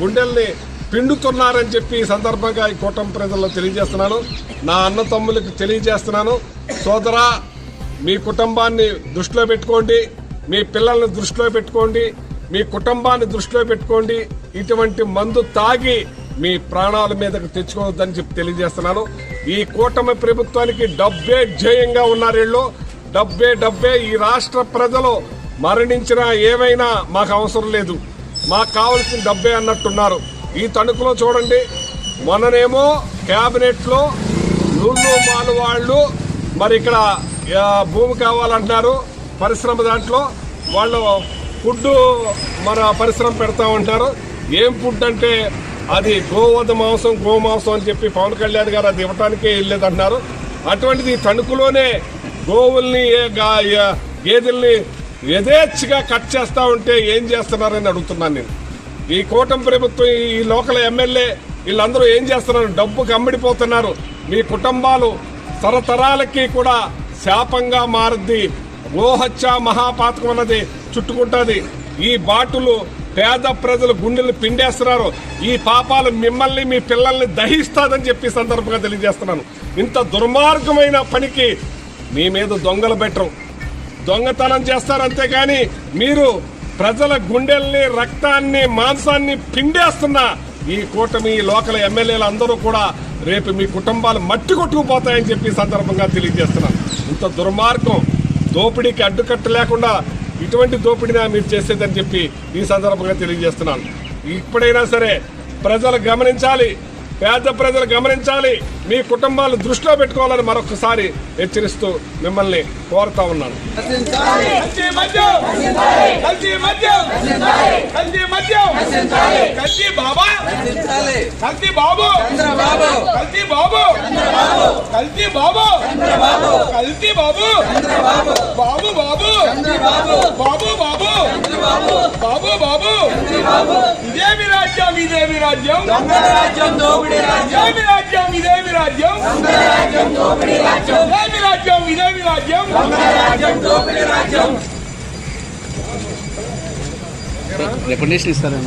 గుండెల్ని పిండుతున్నారని చెప్పి ఈ సందర్భంగా ఈ కూటమి ప్రజల్లో తెలియజేస్తున్నాను. నా అన్న తమ్ములకు తెలియజేస్తున్నాను. సోదరా మీ కుటుంబాన్ని దృష్టిలో పెట్టుకోండి. మీ పిల్లల్ని దృష్టిలో పెట్టుకోండి. మీ కుటుంబాన్ని దృష్టిలో పెట్టుకోండి. ఇటువంటి మందు తాగి మీ ప్రాణాల మీదకు తెచ్చుకోవద్దని చెప్పి తెలియజేస్తున్నాను. ఈ కూటమి ప్రభుత్వానికి డబ్బే ధ్యేయంగా ఉన్నారు వీళ్ళు. డబ్బే డబ్బే ఈ రాష్ట్ర ప్రజలు మరణించినా ఏమైనా మాకు అవసరం లేదు. మాకు కావాల్సిన డబ్బే అన్నట్టున్నారు. ఈ తణుకులో చూడండి మొన్ననేమో క్యాబినెట్లో లో లూళ్ళు మాలు వాళ్ళు మరి ఇక్కడ భూమి కావాలంటున్నారు. పరిశ్రమ దాంట్లో వాళ్ళు ఫుడ్ మన పరిశ్రమ పెడతా ఉంటారు. ఏం ఫుడ్ అంటే అది గోవద మాంసం గోమాంసం అని చెప్పి పవన్ కళ్యాణ్ గారు అది ఇవ్వటానికే వెళ్ళేదంటున్నారు. అటువంటిది తణుకులోనే గోవుల్ని గేదెల్ని యథేచ్ఛగా కట్ చేస్తూ ఉంటే ఏం చేస్తున్నారని అడుగుతున్నాను నేను. ఈ కూటమి ప్రభుత్వం ఈ లోకల్ ఎమ్మెల్యే వీళ్ళందరూ ఏం చేస్తున్నారు? డబ్బుకి అమ్మిడిపోతున్నారు మీ కుటుంబాలు తరతరాలకి కూడా శాపంగా మారుద్ది. గోహత్య మహాపాతకం అన్నది చుట్టుకుంటుంది. ఈ బాటులు పేద ప్రజలు గుండెలు పిండేస్తున్నారు. ఈ పాపాలు మిమ్మల్ని మీ పిల్లల్ని దహిస్తాదని చెప్పి సందర్భంగా తెలియజేస్తున్నాను. ఇంత దుర్మార్గమైన పనికి మీ మీద దొంగలు పెట్టరు. దొంగతనం చేస్తారు కానీ మీరు ప్రజల గుండెల్ని రక్తాన్ని మాంసాన్ని పిండేస్తున్న ఈ కూటమి లోకల్ ఎమ్మెల్యేలు అందరూ కూడా రేపు మీ కుటుంబాలు మట్టి కొట్టుకుపోతాయని చెప్పి సందర్భంగా తెలియజేస్తున్నాను. ఇంత దుర్మార్గం దోపిడీకి అడ్డుకట్ట లేకుండా ఇటువంటి దోపిడీనా మీరు చేసేదని చెప్పి ఈ సందర్భంగా తెలియజేస్తున్నాను. ఇప్పుడైనా సరే ప్రజలు గమనించాలి. పేద ప్రజలు గమనించాలి. మీ కుటుంబాలు దృష్టిలో పెట్టుకోవాలని మరొకసారి హెచ్చరిస్తూ మిమ్మల్ని కోరుతా ఉన్నాను. కల్తీ బాబు! కల్తీ బాబు! కల్తీ బాబు! కల్తీ బాబు! బాబు బాబు! బాబు బాబు! బాబు బాబు! ఇదేమి రాజ్యం ఇదేమి రాజ్యం రాజ్యం దోపిడీ రాజ్యం ఇదేమి రాజ్యం ఇదేమి రాజ్యం రాజ్యం దోపిడీ రాజ్యం ఇదేమి రాజ్యం ఇదేమి రాజ్యం రాజ్యం దోపిడీ రాజ్యం రికమెండేషన్ ఇస్తారా